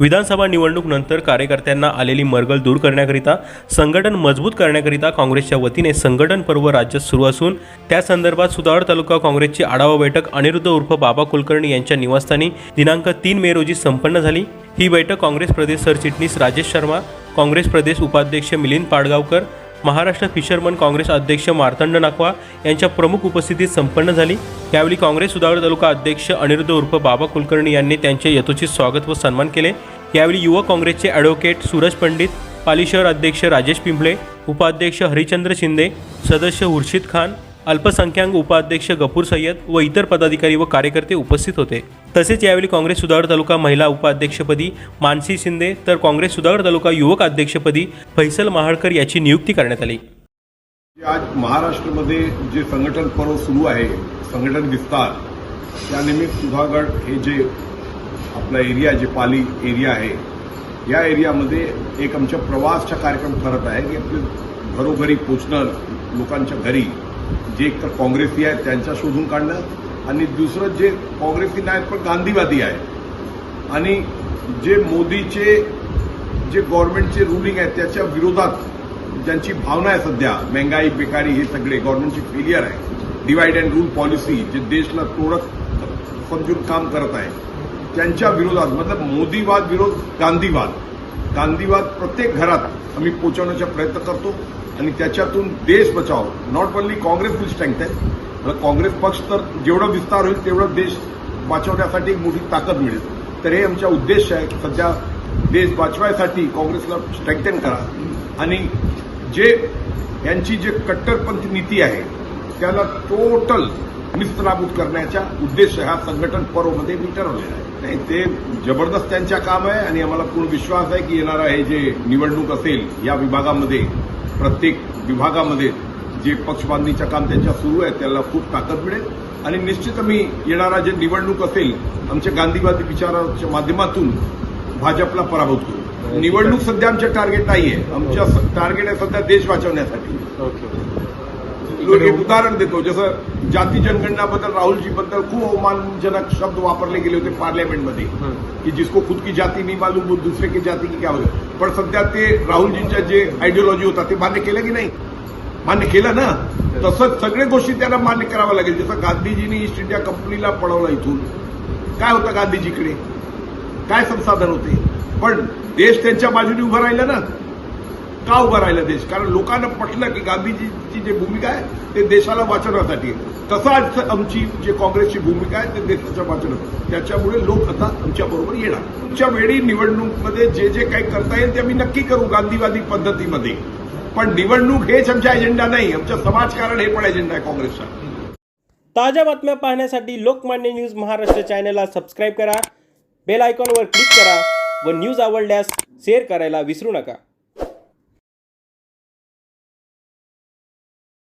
विधानसभा निवडणूक नंतर कार्यकर्त्यांना आलेली मरगळ दूर करण्याकरिता संघटन मजबूत करण्याकरिता काँग्रेसच्या वतीने संघटन पर्व राज्यात सुरू असून त्या संदर्भात सुधागड तालुका काँग्रेसची आढावा बैठक अनिरुद्ध उर्फ बाबा कुलकर्णी यांच्या निवासस्थानी दिनांक तीन मे रोजी संपन्न झाली. ही बैठक काँग्रेस प्रदेश सरचिटणीस राजेश शर्मा काँग्रेस प्रदेश उपाध्यक्ष मिलिंद पाडगावकर महाराष्ट्र फिशरमन काँग्रेस अध्यक्ष मार्तंड नाकवा यांच्या प्रमुख उपस्थितीत संपन्न झाली. यावेळी काँग्रेस सुधागड तालुका अध्यक्ष अनिरुद्ध उर्फ बाबा कुलकर्णी यांनी त्यांचे यथोचित स्वागत व सन्मान केले. यावेळी युवक काँग्रेसचे ॲडव्होकेट सूरज पंडित पाली शहर अध्यक्ष राजेश पिंपळे उपाध्यक्ष हरिचंद्र शिंदे सदस्य हुर्शिद खान अल्पसंख्याक उपाध्यक्ष गफूर सय्यद व इतर पदाधिकारी व कार्यकर्ते उपस्थित होते. तसेच यावेळी काँग्रेस सुधागड तालुका महिला उपाध्यक्षपदी मानसी शिंदे तर काँग्रेस सुधागड तालुका युवक अध्यक्षपदी फैसल महाडकर याची नियुक्ती करण्यात आली. आज महाराष्ट्रामध्ये जे संघटन पर्व सुरू आहे संघटन विस्तार त्यानिमित्त सुधागड हे जे आपला एरिया जे पाली एरिया आहे या एरियामध्ये एक आमच्या प्रवासचा कार्यक्रम ठरत आहे. की आपले घरोघरी पोचणं लोकांच्या घरी जे एकतर काँग्रेसी आहेत त्यांच्या शोधून काढणं आणि दुसरं जे काँग्रेसी नाहीत पण गांधीवादी आहे. आणि जे मोदीचे जे गव्हर्नमेंटचे रुलिंग आहे त्याच्या विरोधात ज्यांची भावना आहे सध्या महंगाई बेकारी हे सगळे गव्हर्नमेंटची फेलियर आहे. डिवाईड अँड रूल पॉलिसी जे देशला तोडत समजून काम करत आहे. त्यांच्या विरोधात मतलब मोदीवाद विरोध गांधीवाद. गांधीवाद प्रत्येक घरात आम्ही पोहोचवण्याचा प्रयत्न करतो आणि त्याच्यातून देश बचाव. Not only Congress will strength आहे काँग्रेस पक्ष तर जेवढा विस्तार होईल तेवढं देश वाचवण्यासाठी एक मोठी ताकद मिळेल. तर हे आमचा उद्देश आहे. सध्या देश वाचवायसाठी काँग्रेसला स्ट्रेंथन करा. आणि जे यांची जे कट्टरपंथी नीती आहे त्याला टोटल निस्तनाबूत करण्याचा उद्देश ह्या संघटन पर्वमध्ये मी ठरवलेला आहे. नाही ते जबरदस्त त्यांच्या काम आहे आणि आम्हाला पूर्ण विश्वास आहे की येणारा हे जे निवडणूक असेल या विभागामध्ये प्रत्येक विभागामध्ये जे पक्षबांधणीचं काम त्यांच्या सुरू आहे त्याला खूप ताकद मिळेल. आणि निश्चित आम्ही येणारा जे निवडणूक असेल आमच्या गांधीवादी विचाराच्या माध्यमातून भाजपला पराभूत करू. निवडणूक सध्या आमच्या टार्गेट नाहीये. आमच्या टार्गेट आहे सध्या देश वाचवण्यासाठी. लोक एक उदाहरण देतो. जसं जाती जनगणनाबद्दल राहुलजीबद्दल खूप अवमानजनक शब्द वापरले गेले होते पार्लमेंटमध्ये की जिसको खुद की जाती नहीं मालूम दूसरे की जाती की क्या होतं पण सध्या ते राहुलजींच्या जे आयडिओलॉजी होता ते मान्य केलं की नाही? मान्य केलं ना? तसंच सगळे गोष्टी त्यांना मान्य कराव्या लागेल. जसं गांधीजींनी ईस्ट इंडिया कंपनीला पळवलं इथून. काय होतं गांधीजीकडे? काय संसाधन होते? पण देश त्यांच्या बाजूने उभं राहिलं ना? का उभा राहिला देश? कारण लोकांना पटलं की गांधीजीची जी भूमिका आहे ते देशाला वाचवण्यासाठी तसा आमची जे काँग्रेसची भूमिका आहे ते देशाच्या वाचवण्यात त्याच्यामुळे लोक आता आमच्याबरोबर येणार. तुमच्या वेळी निवडणूकमध्ये जे जे काही करता येईल ते आम्ही नक्की करू गांधीवादी पद्धतीमध्ये. पण निवडणूक हेच आमचा एजेंडा नाही. आमच्या समाजकारण हे पण एजेंडा आहे काँग्रेसचा. ताज्या बातम्या पाहण्यासाठी लोकमान्य न्यूज महाराष्ट्र चॅनलला सबस्क्राईब करा. बेल आयकॉनवर क्लिक करा व न्यूज आवडल्यास शेअर करायला विसरू नका.